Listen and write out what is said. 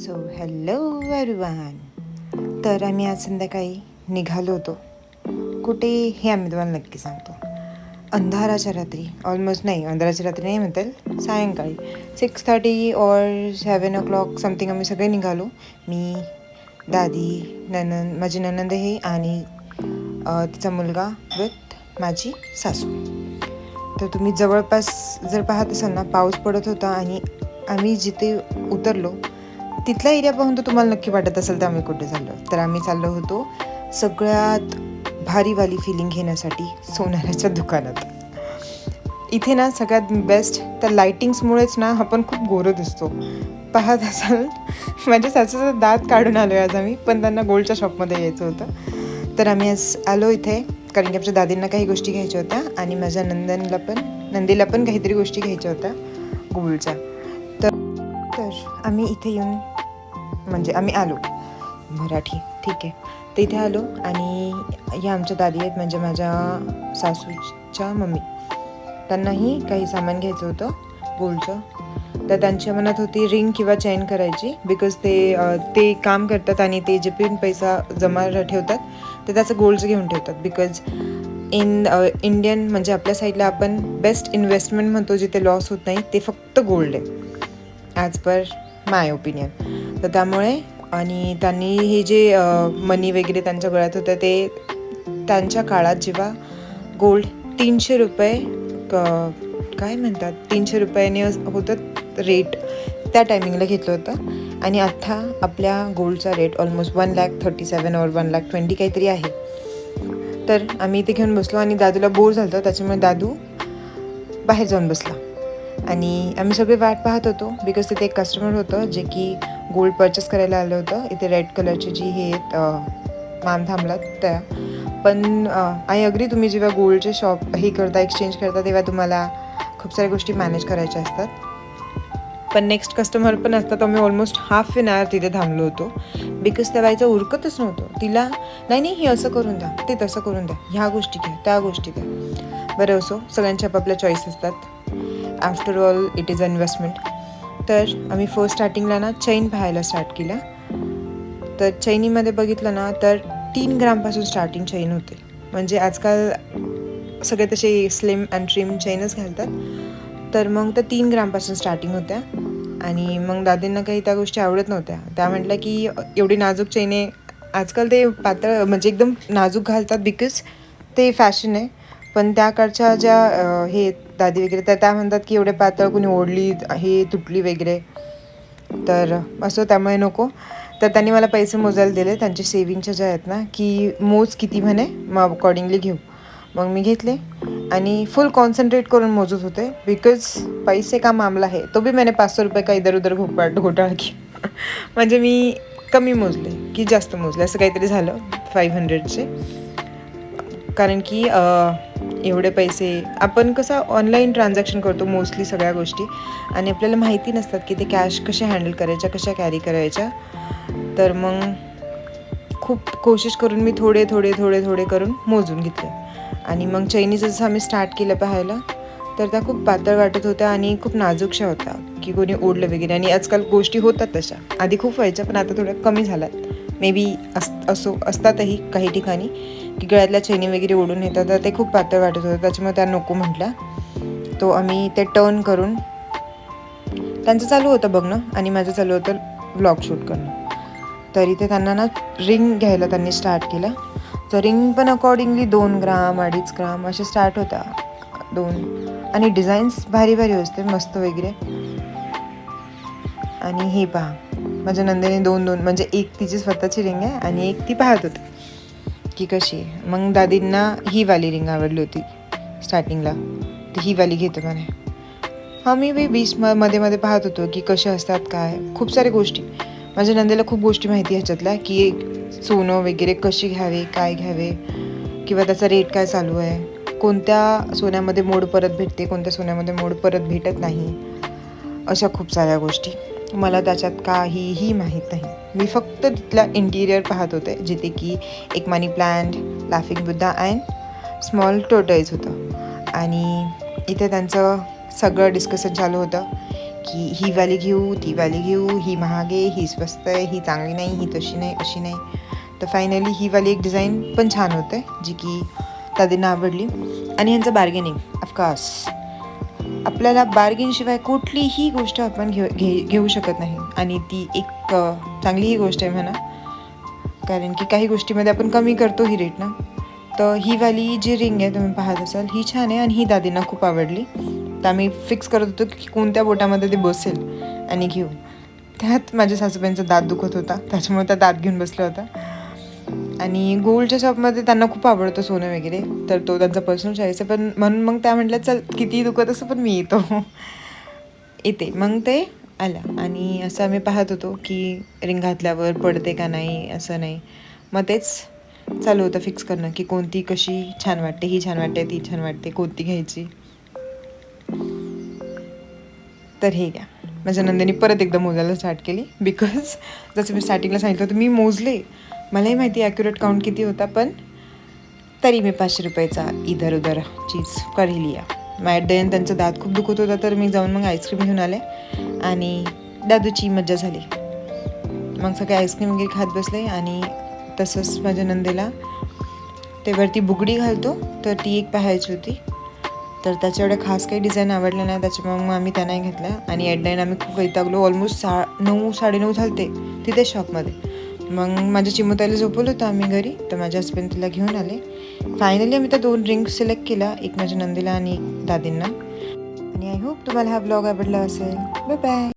So hello everyone तर आम्ही आज संध्याकाळी निघालो होतो. कुठे हे आम्ही तुम्हाला नक्की सांगतो. अंधाराच्या रात्री ऑलमोस्ट नाही अंधाराच्या रात्री नाही म्हणता सायंकाळी. Six thirty or seven o'clock something आम्ही सगळे निघालो. मी दादी ननंद माझी ननंद हे आणि तिचा मुलगा विथ माझी सासू. तर तुम्ही जवळपास जर पाहत असाल ना पाऊस पडत होता आणि आम्ही जिथे उतरलो तिथला एरिया पाहून तर तुम्हाला नक्की वाटत असेल तर आम्ही कुठे चाललो. तर आम्ही चाललो होतो सगळ्यात भारीवाली फिलिंग घेण्यासाठी सोनाराच्या दुकानात. इथे ना सगळ्यात बेस्ट त्या लायटिंग्समुळेच ना आपण खूप गोरं दिसतो. पाहत असाल माझ्या सासूचा दात काढून आलो आज आम्ही पण त्यांना गोल्डच्या शॉपमध्ये यायचं होतं. तर आम्ही आज आलो इथे कारण की आमच्या दादींना काही गोष्टी घ्यायच्या होत्या आणि माझ्या नंदनला पण नंदीला पण काहीतरी गोष्टी घ्यायच्या होत्या गोल्डच्या. तर तर आम्ही इथे येऊन म्हणजे आम्ही आलो मराठी. ठीक आहे. तर इथे आलो आणि ह्या आमच्या दादी आहेत म्हणजे माझ्या सासूच्या मम्मी. त्यांनाही काही सामान घ्यायचं होतं गोल्डचं तर त्यांच्या मनात होती रिंग किंवा चेन करायची बिकॉज ते ते काम करतात आणि ते जे पण पैसा जमा ठेवतात ते त्याचं गोल्ड घेऊन ठेवतात. बिकॉज इन इंडियन म्हणजे आपल्या साईडला आपण बेस्ट इन्व्हेस्टमेंट म्हणतो जिथे लॉस होत नाही ते फक्त गोल्ड आहे. ॲज पर माय ओपिनियन तर त्यामुळे आणि त्यांनी हे जे मनी वगैरे त्यांच्या गळ्यात होतं ते त्यांच्या काळात जेव्हा गोल्ड तीनशे रुपये क- काय म्हणतात तीनशे रुपयाने होतं रेट त्या टायमिंगला घेतलं होतं. आणि आत्ता आपल्या गोल्डचा rate almost one lakh thirty seven और वन लॅक ट्वेंटी काहीतरी आहे. तर आम्ही इथे घेऊन बसलो आणि दादूला बोर झालं होतं त्याच्यामुळे दादू बाहेर जाऊन बसला. आणि आम्ही सगळे वाट पाहत होतो बिकॉज तिथे एक कस्टमर होतं जे की गोल्ड परचेस करायला आलं होतं. इथे रेड कलरची जी हे आहेत, थांबलात त्या. पण आय अग्री तुम्ही जेव्हा गोल्डचे शॉप हे करता एक्सचेंज करता तेव्हा तुम्हाला खूप साऱ्या गोष्टी मॅनेज करायच्या असतात. पण नेक्स्ट कस्टमर पण असतात आम्ही ऑलमोस्ट हाफ एन आवर तिथे थांबलो होतो. बिकॉज त्या बाईचं उरकतच नव्हतं. तिला नाही नाही हे असं करून द्या. ते तसं करून द्या. ह्या गोष्टी घ्या त्या गोष्टी द्या बरं असो सगळ्यांचे आपापल्या चॉईस असतात. After all it is a investment तर आम्ही फर्स्ट स्टार्टिंगला ना चैन पाहायला स्टार्ट केल्या तर चैनीमध्ये बघितलं ना तर तीन ग्रामपासून स्टार्टिंग चैन होते. म्हणजे आजकाल सगळे तसे स्लिम अँड ट्रिम चैनच घालतात. तर मग त्या तीन ग्रामपासून स्टार्टिंग होत्या. आणि मग दादींना काही त्या गोष्टी आवडत नव्हत्या. त्या म्हटल्या की एवढी नाजूक चैने आजकाल ते पातळ म्हणजे एकदम नाजूक घालतात बिकॉज ते फॅशन आहे. पण त्या काळच्या ज्या हे दादी वगैरे. तर त्या म्हणतात की एवढे पातळ कोणी ओढली हे तुटली वगैरे. तर असं त्यामुळे नको. तर त्यांनी मला पैसे मोजायला दिले. त्यांचे सेविंगच्या ज्या आहेत ना की मोज किती म्हणे मग अकॉर्डिंगली घेऊ. मग मी घेतले. आणि फुल कॉन्सन्ट्रेट करून मोजत होते. बिकॉज पैसे का मामला आहे तो बी मैंने पाचशे रुपये का इधर उधर घोटाळ घोटाळा की म्हणजे मी कमी मोजले की जास्त मोजले. असं काहीतरी झालं फाईव्ह हंड्रेडचे कारण की एवढे पैसे आपण कसं ऑनलाईन ट्रान्झॅक्शन करतो मोस्टली सगळ्या गोष्टी. आणि आपल्याला माहिती नसतात की ते कॅश कशा हँडल करायच्या कशा कॅरी करायच्या. तर मग खूप कोशिश करून मी थोडे थोडे थोडे थोडे करून मोजून घेतले. आणि मग चैनीज जसं आम्ही स्टार्ट केलं पाहायला तर त्या खूप पातळ वाटत होत्या आणि खूप नाजूकशा होत्या की कोणी ओढलं वगैरे. आणि आजकाल गोष्टी होतात तशा. आधी खूप व्हायच्या पण आता थोड्या कमी झाल्यात. मे बी अस असो असतातही काही ठिकाणी की गळ्यातल्या चैनी वगैरे ओढून येतात. तर ते खूप पातळ वाटत होतं. त्याच्यामुळे त्या नको म्हटल्या. तो आम्ही ते टर्न करून त्यांचं चालू होतं बघणं आणि माझं चालू होतं ब्लॉग शूट करणं. तरी ते त्यांना ना रिंग घ्यायला त्यांनी स्टार्ट केलं. तर रिंग पण अकॉर्डिंगली दोन ग्राम अडीच ग्राम असे स्टार्ट होता. दोन. आणि डिझाईन्स भारी भारी असते मस्त वगैरे. आणि हे पहा. माझ्या नंदेने दोन दोन म्हणजे एक तिची स्वतःची रिंग आहे आणि एक ती पाहत होती. की कशी आहे? मग दादींना ही वाली रिंग आवडली होती स्टार्टिंगला. ती ही वाली घेतो म्हणे. हा मी बी बीच म मध्ये मध्ये पाहत होतो की कसे असतात काय. खूप साऱ्या गोष्टी. माझ्या नंदेला खूप गोष्टी माहिती आहे ह्याच्यातल्या की एक सोनं वगैरे कशी घ्यावे काय घ्यावे किंवा त्याचा रेट काय चालू आहे. कोणत्या सोन्यामध्ये मोड परत भेटते कोणत्या सोन्यामध्ये मोड परत भेटत नाही. अशा खूप साऱ्या गोष्टी. मला त्याच्यात काहीही माहीत नाही. मी फक्त तिथला इंटिरियर पाहत होते जिथे की एक money plant laughing Buddha and small tortoise होतं. आणि इथे त्यांचं सगळं डिस्कशन चालू होतं की ही वाली घेऊ ती वाली घेऊ ही महाग आहे ही स्वस्त आहे ही चांगली नाही ही तशी नाही अशी नाही. तर फायनली ही वाली एक डिझाईन पण छान होते जी की दादींना आवडली. आणि यांचं बार्गेनिंग ऑफकोर्स आपल्याला बार्गेनशिवाय कुठलीही गोष्ट आपण घेऊ घे घेऊ शकत नाही. आणि ती एक चांगलीही गोष्ट आहे म्हणा. कारण की काही गोष्टीमध्ये आपण कमी करतो ही रेट ना. तर ही वाली जी रिंग आहे तुम्ही पाहत असाल ही छान आहे आणि ही दादींना खूप आवडली. तर आम्ही फिक्स करत होतो की कोणत्या बोटामध्ये ते बसेल आणि घेऊ. त्यात माझ्या सासूबाईंचा दात दुखत होता. त्याच्यामुळे त्या दात घेऊन बसला होता आणि गोल्डच्या शॉपमध्ये त्यांना खूप आवडतं सोनं वगैरे. तर तो त्यांचा पर्सनल चॉईस आहे. पण म्हणून मग त्या म्हटल्या चल किती दुखत असं पण मी येतो. येते. मग ते आलं. आणि असं आम्ही पाहत होतो की रिंग घातल्यावर पडते का नाही असं नाही. मग तेच चालू होतं फिक्स करणं की कोणती कशी छान वाटते ही छान वाटते ती छान वाटते कोणती घ्यायची. तर हे घ्या. माझ्या नंदिनी परत एकदा मोजायला स्टार्ट केली. बिकॉज जसं मी स्टार्टिंगला सांगितलं होतं मी मोजले. मलाही माहिती ॲक्युरेट काउंट किती होता पण तरी मी पाचशे रुपयाचा इधर उधर चीज कर ही लिया मॅट देन त्यांचा दात खूप दुखत होता तर मी जाऊन मग आईस्क्रीम घेऊन आले आणि दादूची मज्जा झाली. मग सगळे आईस्क्रीम वगैरे खात बसले आणि तसंच माझ्या नंदेला ते वरती बुगडी घालतो तर ती एक पाहायची होती. तर त्याच्या एवढ्या खास काही डिझाईन आवडल्या नाही त्याच्यामुळे मग आम्ही त्या नाही घेतल्या. आणि ॲट नाईन आम्ही खूप वैतागलो. ऑलमोस्ट सा नऊ साडेनऊ झालते तिथे शॉपमध्ये मग माझ्या चिमुताईला झोपवलं होतं आम्ही घरी तर माझ्या हस्बंड तिला घेऊन आले. फायनली आम्ही त्या दोन ड्रिंक सिलेक्ट केला एक माझ्या नंदीला आणि एक दादींना. आणि आय होप तुम्हाला हा ब्लॉग आवडला असेल. Bye bye